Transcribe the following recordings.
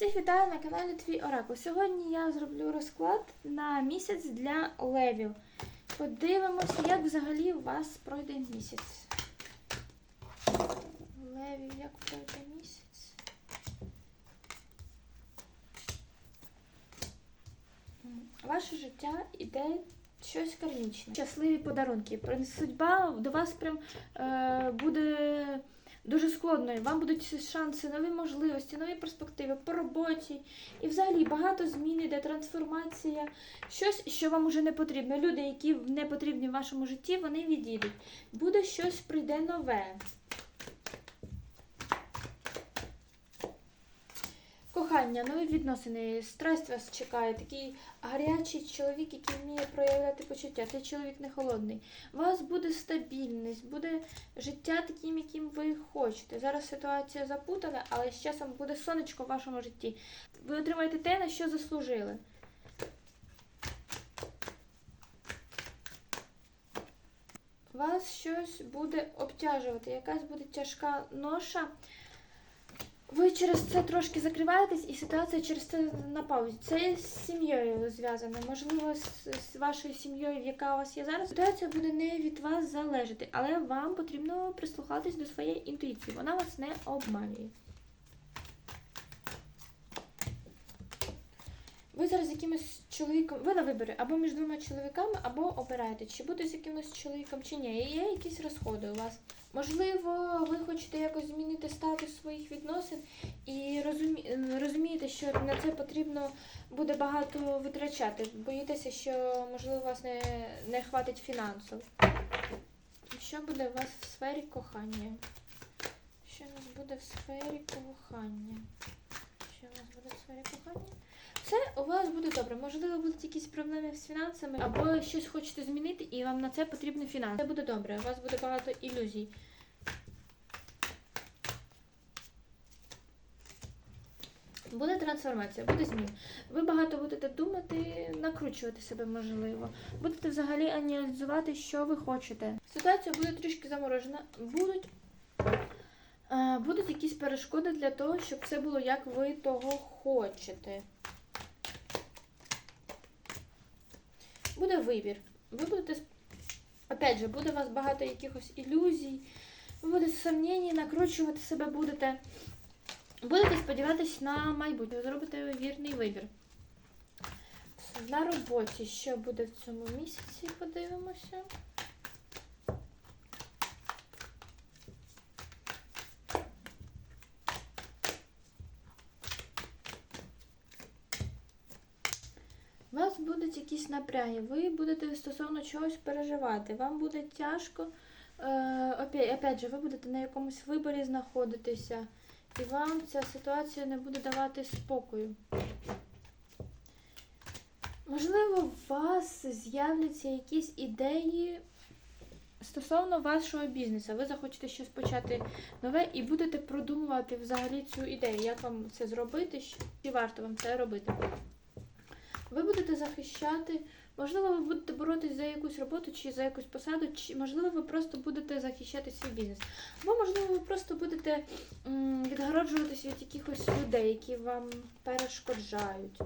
Всіх вітаю на каналі Твій Оракул. Сьогодні я зроблю розклад на місяць для левів. Подивимося, як взагалі у вас пройде місяць. Левів, як пройде місяць? Ваше життя іде щось кармічне. Щасливі подарунки. Судьба до вас прям е, буде дуже складною. Вам будуть шанси, нові можливості, нові перспективи по роботі. І взагалі багато змін іде, трансформація, щось, що вам уже не потрібно. Люди, які не потрібні в вашому житті, вони відійдуть. Буде щось прийде нове. Кохання, нові відносини, страсть вас чекає, такий гарячий чоловік, який вміє проявляти почуття. Цей чоловік не холодний. У вас буде стабільність, буде життя таким, яким ви хочете. Зараз ситуація запутана, але з часом буде сонечко в вашому житті. Ви отримаєте те, на що заслужили. Вас щось буде обтяжувати, якась буде тяжка ноша. Ви через це трошки закриваєтесь, і ситуація через це на паузі. Це з сім'єю зв'язане. Можливо, з, вашою сім'єю, яка у вас є зараз. Ситуація буде не від вас залежати, але вам потрібно прислухатись до своєї інтуїції. Вона вас не обманює. Ви зараз з якимось чоловіком, ви на виборі або між двома чоловіками, або обираєте, чи бути з якимось чоловіком, чи ні. І є якісь розходи у вас. Можливо, ви хочете якось змінити статус своїх відносин і розумі... розумієте, що на це потрібно буде багато витрачати. Боїтеся, що можливо вас не, не хватить фінансів. Що буде у вас в сфері кохання? Що у нас буде в сфері кохання? Що у нас буде в сфері кохання? Все у вас буде добре. Можливо, будуть якісь проблеми з фінансами, або щось хочете змінити, і вам на це потрібні фінанси. Це буде добре. У вас буде багато ілюзій. Буде трансформація, буде змін. Ви багато будете думати, накручувати себе можливо. Будете взагалі аналізувати, що ви хочете. Ситуація буде трішки заморожена. Будуть, е, будуть якісь перешкоди для того, щоб все було як ви того хочете. Буде вибір. Ви будете, опять же, буде у вас багато якихось ілюзій, ви будете сумнівні, накручувати себе будете. Будете сподіватися на майбутнє, ви зробите вірний вибір. На роботі, що буде в цьому місяці, подивимося. У вас будуть якісь напряги, ви будете стосовно чогось переживати, вам буде тяжко. Е, опять, же, ви будете на якомусь виборі знаходитися, і вам ця ситуація не буде давати спокою. Можливо, у вас з'являться якісь ідеї стосовно вашого бізнесу. Ви захочете щось почати нове і будете продумувати взагалі цю ідею, як вам це зробити, чи варто вам це робити. Ви будете захищати, можливо, ви будете боротись за якусь роботу чи за якусь посаду, чи можливо, ви просто будете захищати свій бізнес. Або, можливо, ви просто будете відгороджуватись від якихось людей, які вам перешкоджають.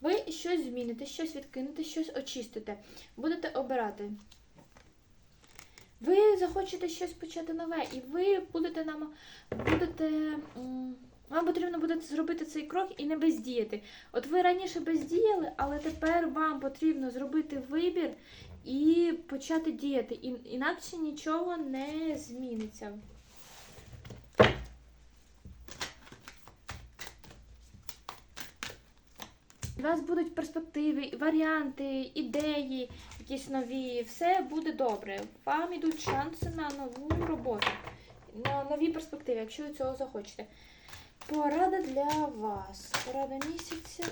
Ви щось зміните, щось відкинете, щось очистите. Будете обирати. Ви захочете щось почати нове, і ви будете нам будете. Вам потрібно буде зробити цей крок і не бездіяти. От ви раніше бездіяли, але тепер вам потрібно зробити вибір і почати діяти. Інакше нічого не зміниться. У вас будуть перспективи, варіанти, ідеї, якісь нові. Все буде добре. Вам йдуть шанси на нову роботу, на нові перспективи, якщо ви цього захочете. Порада для вас. Порада місяця.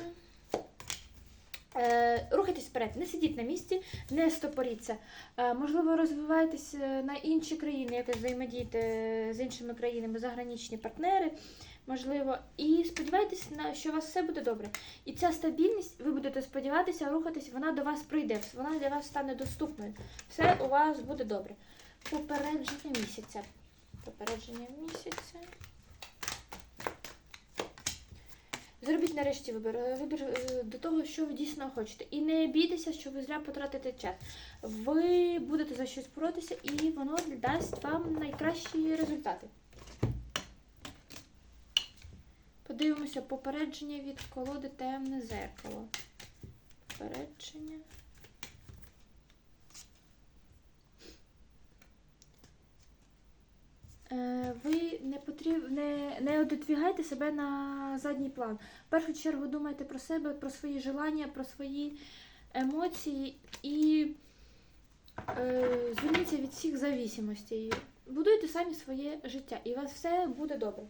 Е, рухайтесь вперед, не сидіть на місці, не стопоріться. Е, можливо, розвивайтесь е, на інші країни, якось взаємодієте з іншими країнами, заграничні партнери, можливо. І сподівайтесь, на що у вас все буде добре. І ця стабільність, ви будете сподіватися, рухатись, вона до вас прийде, вона для вас стане доступною. Все у вас буде добре. Попередження місяця. Попередження місяця. Зробіть нарешті вибір. Е, Вибір е, до того, що ви дійсно хочете. І не бійтеся, що ви зря потратите час. Ви будете за щось боротися, і воно дасть вам найкращі результати. Подивимося попередження від колоди темне зеркало. Попередження. Е, Ви не не, не себе на задній план. В першу чергу думайте про себе, про свої желання, про свої емоції і е, звільніться від всіх зависимостей. Будуйте самі своє життя, і у вас все буде добре.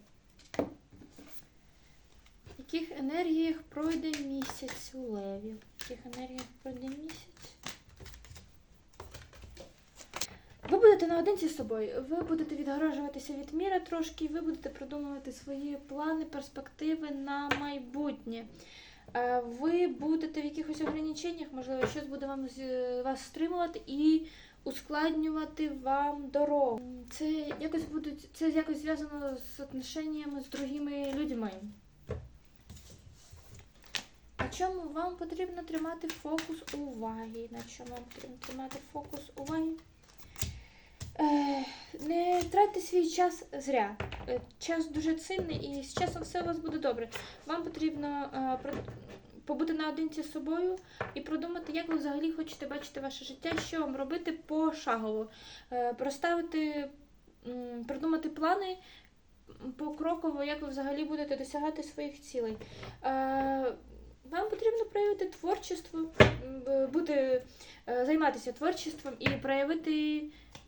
В яких енергіях пройде місяць у леві? В яких енергіях пройде місяць? Ви будете наодинці з собою, ви будете відгороджуватися від міра трошки, ви будете продумувати свої плани, перспективи на майбутнє. Е, Ви будете в якихось ограниченнях, можливо, щось буде вам вас стримувати і ускладнювати вам дорогу. Це якось будуть це якось зв'язано з отношеннями з другими людьми. На чому вам потрібно тримати фокус уваги? На чому вам потрібно тримати фокус уваги? Е, тратьте свій час зря. Е, Час дуже цінний і з часом все у вас буде добре. Вам потрібно е, побути наодинці з собою і продумати, як ви взагалі хочете бачити ваше життя, що вам робити пошагово. Е, Проставити, м, продумати плани покроково, як ви взагалі будете досягати своїх цілей. Вам потрібно проявити творчество, бути, займатися творчеством і проявити